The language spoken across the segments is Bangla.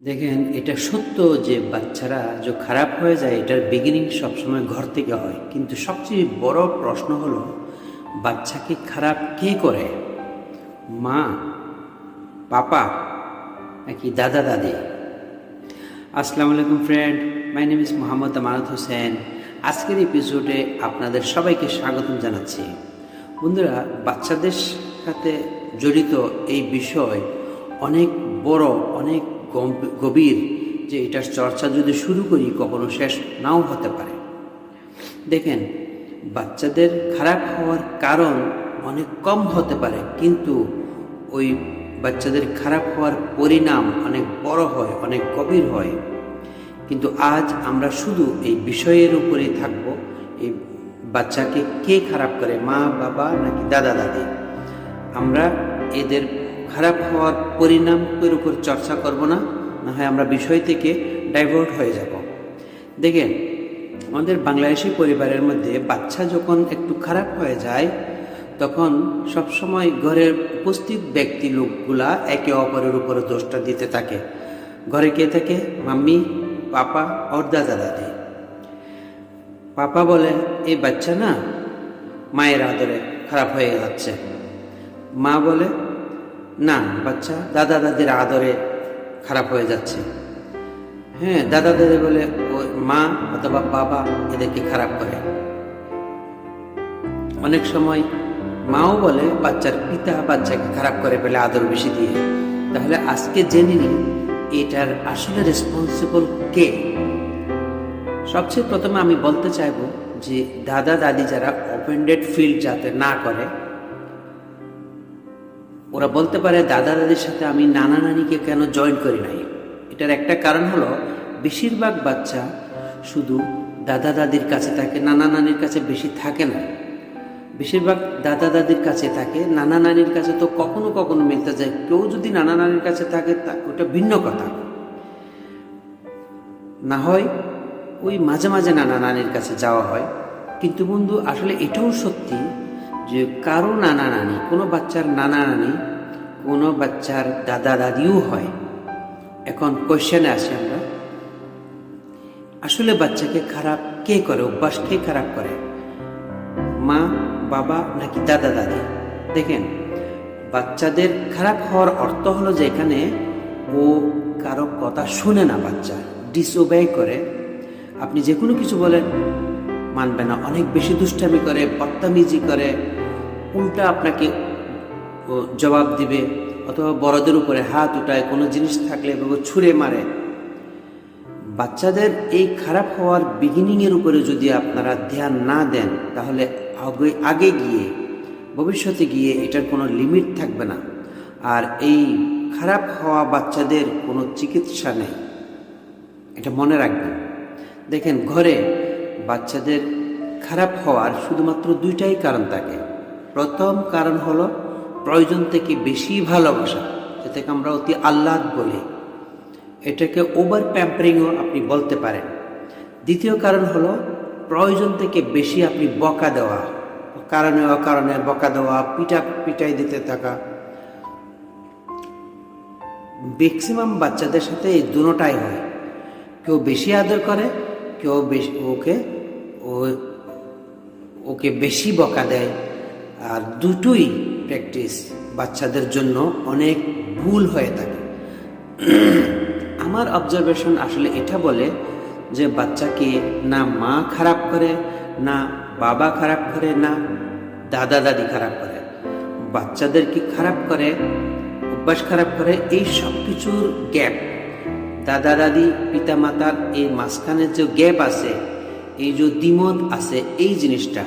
দেখেন, এটা সত্য যে বাচ্চারা যে খারাপ হয়ে যায়, এটার বিগিনিং সবসময় ঘর থেকে হয়। কিন্তু সবচেয়ে বড় প্রশ্ন হলো, বাচ্চাকে খারাপ কে করে? মা, পাপা নাকি দাদা, দাদি? আসসালামু আলাইকুম friend my name is Mohammad Amanat Hossain আজকের এপিসোডে আপনাদের সবাইকে স্বাগতম জানাচ্ছি। বন্ধুরা, বাচ্চাদের সাথে জড়িত এই বিষয় অনেক বড়, অনেক গভীর যে এটার চর্চা যদি শুরু করি, কখনো শেষ নাও হতে পারে। দেখেন, বাচ্চাদের খারাপ হওয়ার কারণ অনেক কম হতে পারে, কিন্তু ওই বাচ্চাদের খারাপ হওয়ার পরিণাম অনেক বড় হয়, অনেক গভীর হয়। কিন্তু আজ আমরা শুধু এই বিষয়ের উপরেই থাকব, এই বাচ্চাকে কে খারাপ করে, মা, বাবা নাকি দাদা, দাদি? আমরা এদের খারাপ হওয়ার পরিণামের উপর চর্চা করব না না হয় আমরা বিষয় থেকে ডাইভার্ট হয়ে যাব। দেখেন, আমাদের বাংলাদেশি পরিবারের মধ্যে বাচ্চা যখন একটু খারাপ হয়ে যায়, তখন সবসময় ঘরের উপস্থিত ব্যক্তি লোকগুলা একে অপরের উপরে দোষটা দিতে থাকে। ঘরে কে থাকে? মাম্মি, পাপা, ওর দাদা, দাদি। পাপা বলে এই বাচ্চা না, মায়ের আদরে খারাপ হয়ে যাচ্ছে। মা বলে না, বাচ্চা, দাদা দাদির আদরে খারাপ হয়ে যাচ্ছে। হ্যাঁ দাদা দাদি বলে মা অথবা বাবা এদেরকে খারাপ করে। অনেক সময় মাও বলে বাচ্চার পিতা বাচ্চাকে খারাপ করে ফেলে, আদর বেশি দিয়ে। তাহলে আজকে জেনে নিন এটার আসলে রেসপন্সিবল কে? সবচেয়ে প্রথমে আমি বলতে চাইব যে, দাদা দাদি যারা অফেন্ডেড ফিল যাতে না করে ওরা বলতে পারে, দাদা দাদির সাথে আমি নানা নানিকে কেন জয়েন করি নাই? এটার একটা কারণ হলো, বেশিরভাগ বাচ্চা শুধু দাদা দাদির কাছে থাকে, নানা নানির কাছে বেশি থাকে না। বেশিরভাগ দাদা দাদির কাছে থাকে, নানা নানির কাছে তো কখনো কখনো মিলতে যায়। কেউ যদি নানা নানির কাছে থাকে, তা ওটা ভিন্ন কথা। না হয় ওই মাঝে মাঝে নানা নানির কাছে যাওয়া হয়। কিন্তু বন্ধু, আসলে এটাও সত্যি যে কারও নানা নানি, কোনো বাচ্চার নানা নানি, কোনো বাচ্চার দাদা দাদিও হয়। এখন কোয়েশ্চেনে আসি আমরা। আসলে বাচ্চাকে খারাপ কে করে, অভ্যাস কে খারাপ করে? মা, বাবা নাকি দাদা দাদি? দেখেন, বাচ্চাদের খারাপ হওয়ার অর্থ হলো যে এখানে ও কারও কথা শুনে না বাচ্চা ডিসওবে করে। আপনি যে কোনো কিছু বলেন, মানবে না, অনেক বেশি দুষ্টামি করে, বদতামিজি করে উল্টা আপনাকে জবাব দিবে? অথবা বড়দের উপরে হাত উঠায়, কোনো জিনিস থাকলে এভাবে ছুঁড়ে মারে। বাচ্চাদের এই খারাপ হওয়ার বিগিনিংয়ের উপরে যদি আপনারা ধ্যান না দেন, তাহলে আগে আগে গিয়ে, ভবিষ্যতে গিয়ে এটার কোনো লিমিট থাকবে না। আর এই খারাপ হওয়া বাচ্চাদের কোনো চিকিৎসা নেই। এটা মনে রাখবেন। দেখেন, ঘরে বাচ্চাদের খারাপ হওয়ার শুধুমাত্র দুইটাই কারণ থাকে। প্রথম কারণ হলো প্রয়োজন থেকে বেশি ভালোবাসা, যেটাকে আমরা অতি আহ্লাদ বলি। এটাকে ওভার প্যাম্পারিংও আপনি বলতে পারেন। দ্বিতীয় কারণ হলো প্রয়োজন থেকে বেশি আপনি বকা দেওয়া, কারণে অকারণে বকা দেওয়া পিটা পিটাই দিতে থাকা। ম্যাক্সিমাম বাচ্চাদের সাথে এই দুটাই হয়। কেউ বেশি আদর করে, কেউ বেশি ওকে ওকে বেশি বকা দেয়। আর দুটোই প্র্যাকটিস বাচ্চাদের জন্য অনেক ভুল হয়ে থাকে। আমার অবজারভেশন আসলে এটা বলে যে বাচ্চাকে না মা খারাপ করে, না বাবা খারাপ করে, না দাদা দাদি খারাপ করে। বাচ্চাদেরকে খারাপ করে, অভ্যাস খারাপ করে, এই সব কিছুর গ্যাপ দাদা দাদি পিতা মাতার এই মাঝখানের যে গ্যাপ আছে, এই যে দ্বিমত আছে, এই জিনিসটা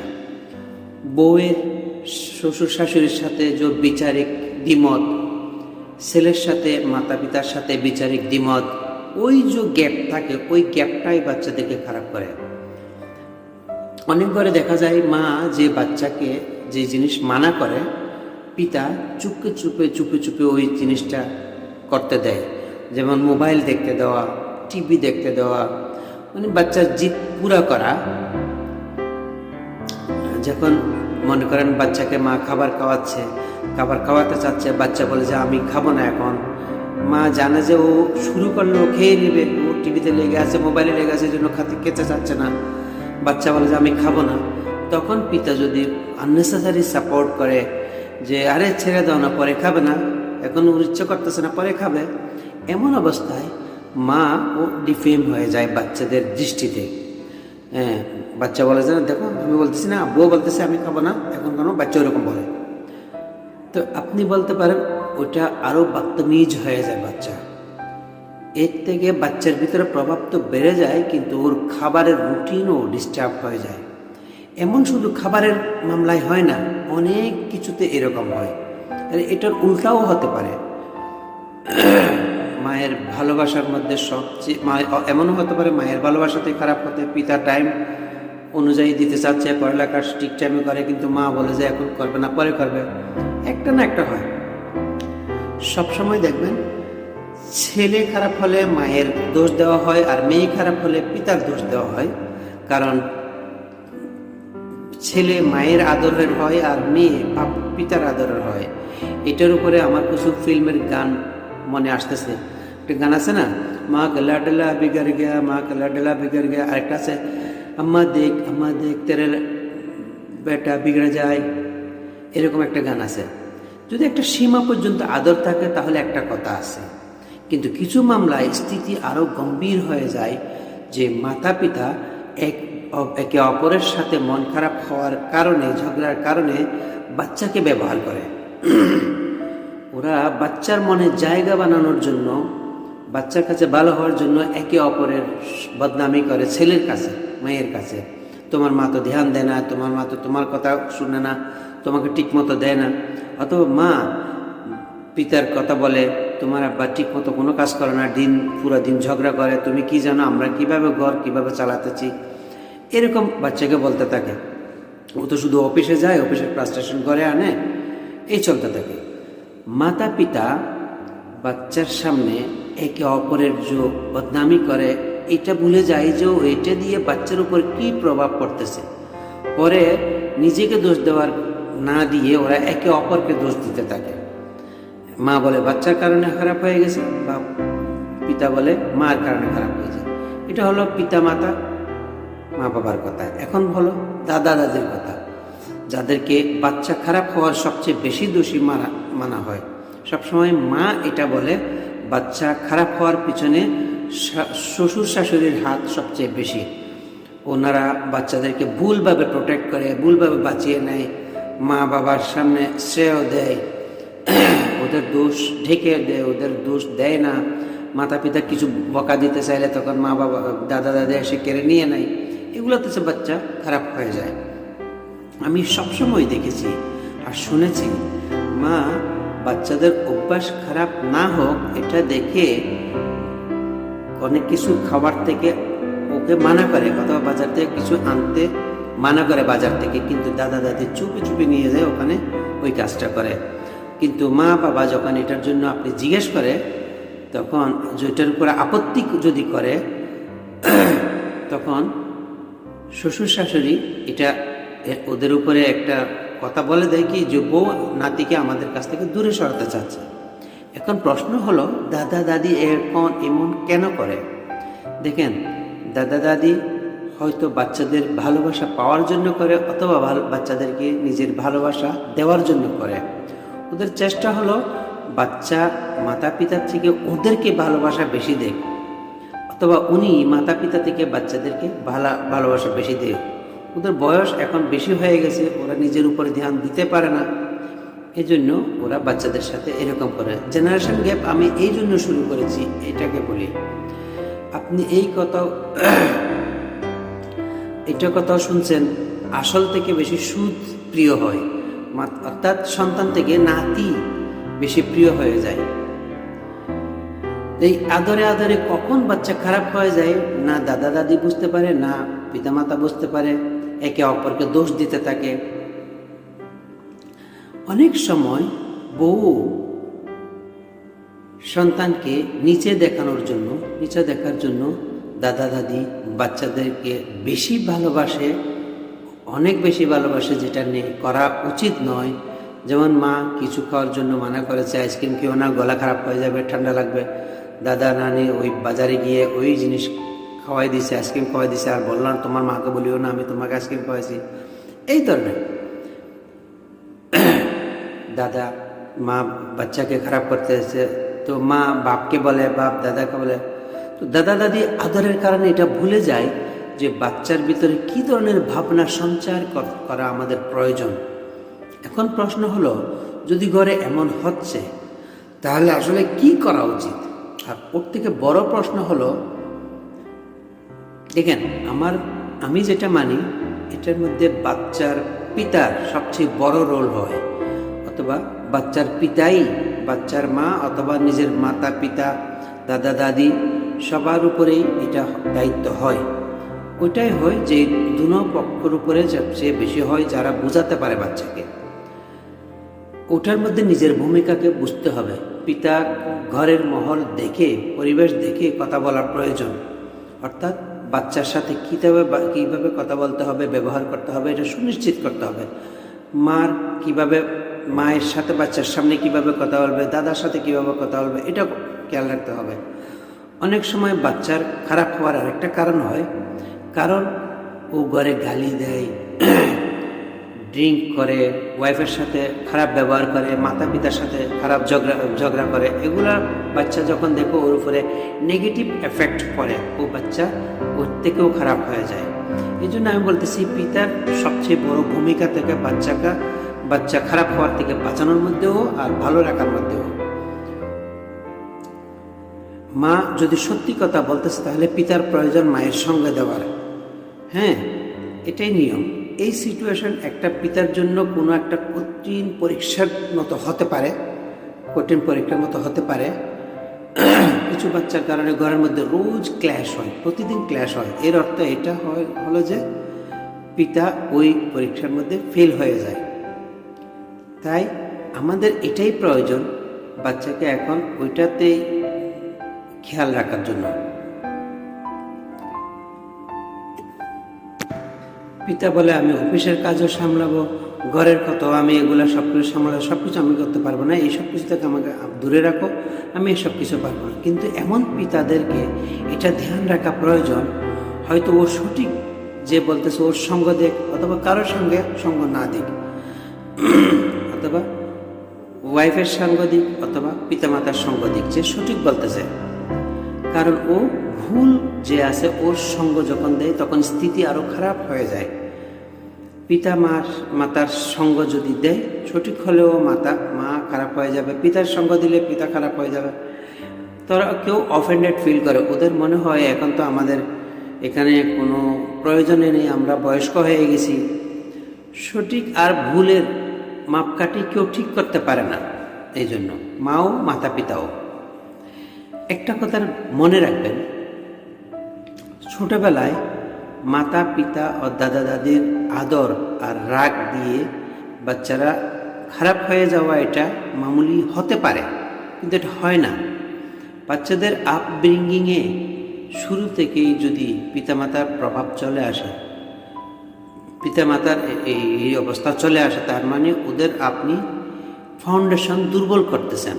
বউয়ের শ্বশুর শাশুড়ির সাথে যে বিচারিক দ্বিমত, ছেলের সাথে মাতা পিতার সাথে বিচারিক দ্বিমত, ওই যে গ্যাপ থাকে, ওই গ্যাপটাই বাচ্চাদেরকে খারাপ করে। অনেক ঘরে দেখা যায় মা যে বাচ্চাকে যে জিনিস মানা করে, পিতা চুপকে চুপে চুপে চুপে ওই জিনিসটা করতে দেয়। যেমন মোবাইল দেখতে দেওয়া, টিভি দেখতে দেওয়া মানে বাচ্চার জিদ পুরা করা। যখন মনে করেন বাচ্চাকে মা খাবার খাওয়াচ্ছে, খাবার খাওয়াতে চাচ্ছে, বাচ্চা বলে যে আমি খাব না এখন। মা জানে যে ও শুরু করলে ও খেয়ে নেবে, ও টিভিতে লেগে আছে, মোবাইলে লেগে আছে জন্য খাতে খেতে চাচ্ছে না। বাচ্চা বলে যে আমি খাব না। তখন পিতা যদি আননেসেসারি সাপোর্ট করে যে, আরে ছেড়ে দাও না, পরে খাবে না। এখন ওর ইচ্ছে করতেছে না, পরে খাবে। এমন অবস্থায় মা ও ডিফেম হয়ে যায় বাচ্চাদের দৃষ্টিতে। হ্যাঁ বাচ্চা বলে যে, দেখো আমি বলতেছি না, বউ বলতেছে, আমি খাব না। এখন কেন বাচ্চা ওরকম বলে। তো আপনি বলতে পারেন, ওটা আরও বাক্তমিজ হয়ে যায় বাচ্চা। এর থেকে বাচ্চার ভিতরে প্রভাব তো বেড়ে যায়, কিন্তু ওর খাবারের রুটিনও ডিস্টার্ব হয়ে যায়। এমন শুধু খাবারের মামলায় হয় না, অনেক কিছুতে এরকম হয়। আর, এটার উল্টাও হতে পারে। মায়ের ভালোবাসার মধ্যে সবচেয়ে মায়ের এমনও হতে পারে, মায়ের ভালোবাসাতে খারাপ হতে পিতা টাইম অনুযায়ী দিতে চাচ্ছে পড়ালেখা ঠিক টাইমে করে, কিন্তু মা বলে যে এখন করবে না, পরে করবে। একটা না একটা হয়। সবসময় দেখবেন, ছেলে খারাপ হলে মায়ের দোষ দেওয়া হয়, আর মেয়ে খারাপ হলে পিতার দোষ দেওয়া হয়। কারণ, ছেলে মায়ের আদরের হয়, আর মেয়ে পিতার আদরের হয়। এটার উপরে আমার কিছু ফিল্মের গান মনে আসতেছে। একটা গান আছে না? মা গলা ডলা বিগড় গিয়া, মা গলা ডলা বিগড় গিয়া, আরেকটা আছে আম্মা দেখ আম্মা দেখ, তেরে বেটা বিগড়ে যায়। এরকম একটা গান আছে। যদি একটা সীমা পর্যন্ত আদর থাকে, তাহলে একটা কথা আছে। কিন্তু কিছু মামলায় স্থিতি আরও গম্ভীর হয়ে যায় যে মাতা পিতা এক একে অপরের সাথে মন খারাপ হওয়ার কারণে, ঝগড়ার কারণে বাচ্চাকে ব্যবহার করে। ওরা বাচ্চার মনে জায়গা বানানোর জন্য বাচ্চার কাছে ভালো হওয়ার জন্য একে অপরের বদনামি করে ছেলের কাছে, মেয়ের কাছে। তোমার মা তো ধ্যান দেয় না, তোমার মা তো তোমার কথা শুনে না, তোমাকে ঠিকমতো দেয় না। অথবা মা পিতার কথা বলে, তোমার আব্বা ঠিক মতো কোনো কাজ করে না, দিন, পুরো দিন ঝগড়া করে, তুমি কি জানো আমরা কীভাবে ঘর কীভাবে চালাতেছি? এরকম বাচ্চাকে বলতে থাকে। ও তো শুধু অফিসে যায়, অফিসের ফ্রাস্ট্রেশন করে আনে, এই চলতে থাকে। মাতা পিতা বাচ্চার সামনে একে অপরের যে বদনামি করে, এটা ভুলে যায় যে এটা দিয়ে বাচ্চার উপর কি প্রভাব পড়তেছে। পরে নিজেকে দোষ দেওয়ার না দিয়ে ওরা একে অপরকে দোষ দিতে থাকে। মা বলে, বাচ্চার কারণে খারাপ হয়ে গেছে? বা পিতা বলে, মার কারণে খারাপ হয়েছে এটা হলো পিতা মাতা মা বাবার কথা। এখন হলো দাদা দাদির কথা। যাদেরকে বাচ্চা খারাপ হওয়ার সবচেয়ে বেশি দোষী মানা মানা হয়। সবসময় মা এটা বলে বাচ্চা খারাপ হওয়ার পিছনে শ্বশুর শাশুড়ির হাত সবচেয়ে বেশি। ওনারা বাচ্চাদেরকে ভুলভাবে প্রোটেক্ট করে, ভুলভাবে বাঁচিয়ে নেয় মা বাবার সামনে শ্রেয় দেয়। ওদের দোষ ঢেকে দেয়, ওদের দোষ দেয় না। মাতা পিতা কিছু বকা দিতে চাইলে তখন মা বাবা দাদা দাদা এসে কেড়ে নিয়ে নেয়। এগুলোতে সে বাচ্চা খারাপ হয়ে যায়। আমি সবসময় দেখেছি আর শুনেছি, মা বাচ্চাদের অভ্যাস খারাপ না হোক, এটা দেখে অনেক কিছু খাবার থেকে ওকে মানা করে, অথবা বাজার থেকে কিছু আনতে মানা করে বাজার থেকে, কিন্তু দাদা দাদি চুপি চুপি নিয়ে যায় ওখানে ওই কাজটা করে। কিন্তু মা বাবা যখন এটার জন্য আপনি জিজ্ঞেস করে, তখন যেটার উপরে আপত্তি যদি করে, তখন শ্বশুর শাশুড়ি এটা ওদের উপরে একটা কথা বলে দেয় কি যে বউ নাতিকে আমাদের কাছ থেকে দূরে সরাতে চাচ্ছে। এখন প্রশ্ন হলো, দাদা দাদি এখন এমন কেন করে? দেখেন, দাদা দাদি হয়তো বাচ্চাদের ভালোবাসা পাওয়ার জন্য করে, অথবা ভালো, বাচ্চাদেরকে নিজের ভালোবাসা দেওয়ার জন্য করে। ওদের চেষ্টা হলো, বাচ্চা মাতা পিতার থেকে ওদেরকে ভালোবাসা বেশি দেয় অথবা উনি মাতা পিতা থেকে বাচ্চাদেরকে ভালো, ভালোবাসা বেশি দেয় ওদের বয়স এখন বেশি হয়ে গেছে, ওরা নিজের উপরে ধ্যান দিতে পারে না। এই জন্য ওরা বাচ্চাদের সাথে এরকম করে। জেনারেশন গ্যাপ আমি এই জন্য শুরু করেছি, এটাকে বলি। আপনি এই কথা এটা কথাও শুনছেন, আসল থেকে বেশি সুদ প্রিয় হয়। অর্থাৎ সন্তান থেকে নাতি বেশি প্রিয় হয়ে যায়। এই আদরে আদরে কখন বাচ্চা খারাপ হয়ে যায়, না দাদা দাদি বুঝতে পারে, না পিতামাতা বুঝতে পারে একে অপরকে দোষ দিতে থাকে। অনেক সময় বউ সন্তানকে নিচে দেখানোর জন্য, নিচে দেখার জন্য দাদা, দাদি বাচ্চাদেরকে বেশি ভালোবাসে, অনেক বেশি ভালোবাসে যেটা নিয়ে করা উচিত নয়। যেমন মা কিছু খাওয়ার জন্য মানা করেছে, আইসক্রিম খেও না, গলা খারাপ হয়ে যাবে, ঠান্ডা লাগবে। দাদা, নানি ওই বাজারে গিয়ে ওই জিনিস খাওয়াই দিছে আইসক্রিম খাওয়াই দিছে, আর বললাম, তোমার মাকে বলিও না, আমি তোমাকে আইসক্রিম খাওয়াইছি। এই ধরনের। দাদা, মা বাচ্চাকে খারাপ করতে এসেছে। তো মা বাপকে বলে, বাপ দাদাকে বলে, তো দাদা, দাদি, আদরের কারণে এটা ভুলে যায় যে বাচ্চার ভিতরে কি ধরনের ভাবনা সঞ্চার করা আমাদের প্রয়োজন? এখন প্রশ্ন হলো, যদি ঘরে এমন হচ্ছে, তাহলে আসলে কি করা উচিত? আর ওর থেকে বড় প্রশ্ন হলো দেখেন আমার, আমি যেটা মানি, এটার মধ্যে বাচ্চার পিতার সবচেয়ে বড় রোল হয়। অথবা বাচ্চার পিতাই বাচ্চার মা অথবা নিজের মাতা, পিতা, দাদা, দাদি, সবার উপরেই এটা দায়িত্ব হয়। ওইটাই হয় যে দুনো পক্ষের উপরে সবচেয়ে বেশি হয় যারা বোঝাতে পারে বাচ্চাকে। ওটার মধ্যে নিজের ভূমিকাকে বুঝতে হবে। পিতা ঘরের মহল দেখে, পরিবেশ দেখে কথা বলার প্রয়োজন। অর্থাৎ বাচ্চার সাথে কীভাবে কীভাবে কথা বলতে হবে, ব্যবহার করতে হবে, এটা সুনিশ্চিত করতে হবে। মার কীভাবে, মায়ের সাথে বাচ্চার সামনে কীভাবে কথা বলবে, দাদার সাথে কীভাবে কথা বলবে, এটা খেয়াল রাখতে হবে। অনেক সময় বাচ্চার খারাপ হওয়ার আরেকটা কারণ হয়, কারণ ও ঘরে গালি দেয় ড্রিঙ্ক করে ওয়াইফের সাথে খারাপ ব্যবহার করে মাতা পিতার সাথে খারাপ ঝগড়া ঝগড়া করে, এগুলা বাচ্চা যখন দেখো ওর উপরে নেগেটিভ এফেক্ট পড়ে, ও বাচ্চা ওর থেকেও খারাপ হয়ে যায়। এই জন্য আমি বলতেছি পিতার সবচেয়ে বড় ভূমিকা থেকে বাচ্চাকে, বাচ্চা খারাপ হওয়ার থেকে বাঁচানোর মধ্যেও আর ভালো রাখার মধ্যেও। মা যদি সত্যি কথা বলতেছে, তাহলে পিতার প্রয়োজন মায়ের সঙ্গে দেওয়ার। হ্যাঁ এটাই নিয়ম। এই সিচুয়েশন একটা পিতার জন্য কোনো একটা কঠিন পরীক্ষার মতো হতে পারে, কঠিন পরীক্ষার মতো হতে পারে। কিছু বাচ্চার কারণে ঘরের মধ্যে রোজ ক্ল্যাশ হয়, প্রতিদিন ক্ল্যাশ হয়। এর অর্থ এটা হয়, হলো যে পিতা ওই পরীক্ষার মধ্যে ফেল হয়ে যায়। তাই আমাদের এটাই প্রয়োজন বাচ্চাকে এখন ওইটাতেই খেয়াল রাখার জন্য। পিতা বলে আমি অফিসের কাজও সামলাবো, ঘরের কত আমি এগুলো সব কিছু সামলাবো সব কিছু আমি করতে পারব না এই সব কিছু থেকে আমাকে দূরে রাখো, আমি এসব কিছু পারব না। কিন্তু এমন পিতাদেরকে এটা ধ্যান রাখা প্রয়োজন, হয়তো ও সঠিক যে বলতেছে, ওর সঙ্গ দেখ অথবা কারোর সঙ্গে সঙ্গ না দিক, অথবা ওয়াইফের সঙ্গ দিক অথবা পিতামাতার সঙ্গ দিক, যে সঠিক বলতেছে। কারণ ও ভুল যে আছে ওর সঙ্গ যখন দেয়, তখন স্থিতি আরও খারাপ হয়ে যায়। পিতা মার, মাতার সঙ্গ যদি দেয়, সঠিক হলেও মাতা, মা খারাপ হয়ে যাবে। পিতার সঙ্গ দিলে পিতা খারাপ হয়ে যাবে। তারা কেউ অফেন্ডেড ফিল করে। ওদের মনে হয়, এখন তো আমাদের এখানে কোনো প্রয়োজনে নেই, আমরা বয়স্ক হয়ে গেছি। সঠিক আর ভুলের মাপকাঠি কেউ ঠিক করতে পারে না। এই জন্য মাও মাতা পিতাও একটা কথার মনে রাখবেন ছোটবেলায় মাতা, পিতা ও দাদা দাদির আদর আর রাগ দিয়ে বাচ্চারা খারাপ হয়ে যাওয়া এটা মামুলি হতে পারে, কিন্তু এটা হয় না। বাচ্চাদের আপব্রিঙ্গিংয়ে শুরু থেকেই যদি পিতামাতার প্রভাব চলে আসে, পিতামাতার এই অবস্থা চলে আসে, তার মানে ওদের আপনি ফাউন্ডেশন দুর্বল করতেছেন।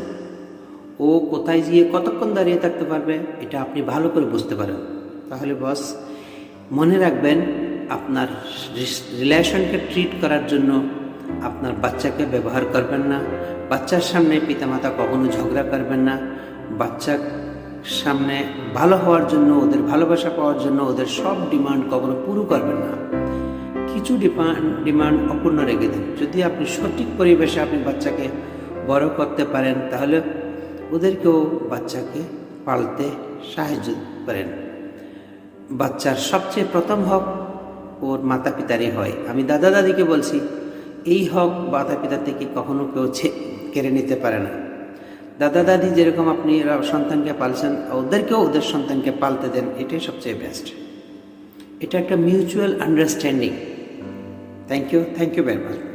ও কোথায় গিয়ে কতক্ষণ দাঁড়িয়ে থাকতে পারবে, এটা আপনি ভালো করে বুঝতে পারেন। তাহলে বস, মনে রাখবেন আপনার রিলেশনকে ট্রিট করার জন্য আপনার বাচ্চাকে ব্যবহার করবেন না। বাচ্চার সামনে পিতামাতা কখনো ঝগড়া করবেন না। বাচ্চার সামনে ভালো হওয়ার জন্য, ওদের ভালোবাসা পাওয়ার জন্য, ওদের সব ডিমান্ড কখনো পুরো করবেন না। কিছু ডিমান্ড ডিমান্ড অপূর্ণ রেখে দিন। যদি আপনি সঠিক পরিবেশে আপনি বাচ্চাকে বড় করতে পারেন, তাহলে ওদেরকেও বাচ্চাকে পালতে সাহায্য করেন। বাচ্চার সবচেয়ে প্রথম হক ওর মাতা পিতারই হয়। আমি দাদা দাদিকে বলছি, এই হক মাতা পিতা থেকে কখনো কেউ কেড়ে নিতে পারে না। দাদা দাদি যেরকম আপনি সন্তানকে পালছেন, ওদেরকেও ওদের সন্তানকে পালতে দেন, এটাই সবচেয়ে বেস্ট এটা একটা mutual understanding thank you thank you very much